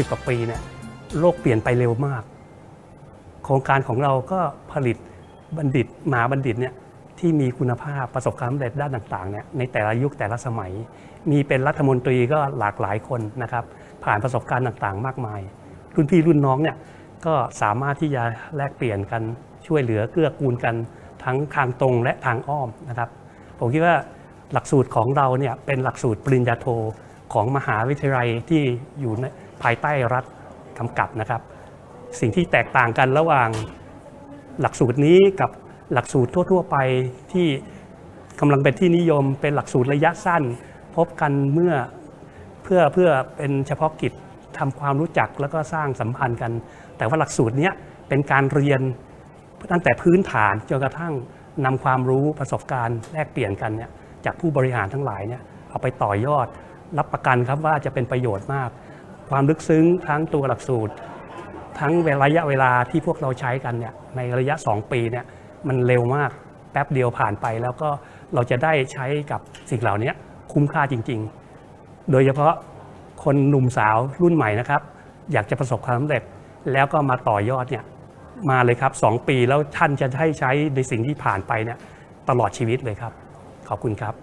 10 กว่าปีเนี่ยโลกเปลี่ยนไปเร็วมาก โครงการของเราก็ผลิตบัณฑิตมหาบัณฑิตเนี่ยที่มีคุณภาพประสบความสำเร็จด้านต่างๆเนี่ยในแต่ละยุคแต่ละสมัย มีเป็นรัฐมนตรีก็หลากหลายคนนะครับ ผ่านประสบการณ์ต่างๆ มากมาย รุ่นพี่รุ่นน้องเนี่ยก็สามารถที่จะแลกเปลี่ยนกันช่วยเหลือเกื้อกูลกันทั้งทางตรงและทางอ้อมนะครับ ผมคิดว่าหลักสูตรของเราเนี่ยเป็นหลักสูตรปริญญาโท ของมหาวิทยาลัยที่อยู่ภายใต้รัฐกำกับนะครับ สิ่งที่แตกต่างกันระหว่างหลักสูตรนี้กับหลักสูตรทั่ว ๆ ไปที่กำลังเป็นที่นิยมเป็นหลักสูตรระยะสั้น พบกันเมื่อเพื่อเพื่อเป็นเฉพาะกิจทำความรู้จักแล้วก็สร้างสัมพันธ์กัน แต่ว่าหลักสูตรนี้เป็นการเรียนตั้งแต่พื้นฐานจนกระทั่งนำความรู้ประสบการณ์แลกเปลี่ยนกันเนี่ยจากผู้บริหารทั้งหลายเนี่ยเอาไปต่อยอด รับประกันครับว่าจะเป็นประโยชน์มาก ความลึกซึ้งทั้งตัวหลักสูตร ทั้งระยะเวลาที่พวกเราใช้กันเนี่ยในระยะ 2 ปีเนี่ยมันเร็วมากแป๊บเดียวผ่านไป แล้วก็เราจะได้ใช้กับสิ่งเหล่านี้คุ้มค่าจริง ๆ โดยเฉพาะคนหนุ่มสาวรุ่นใหม่นะครับ อยากจะประสบความสำเร็จแล้วก็มาต่อยอดเนี่ยมาเลยครับ 2 ปีแล้วท่านจะได้ใช้ในสิ่งที่ผ่านไปเนี่ยตลอดชีวิตเลยครับ ขอบคุณครับ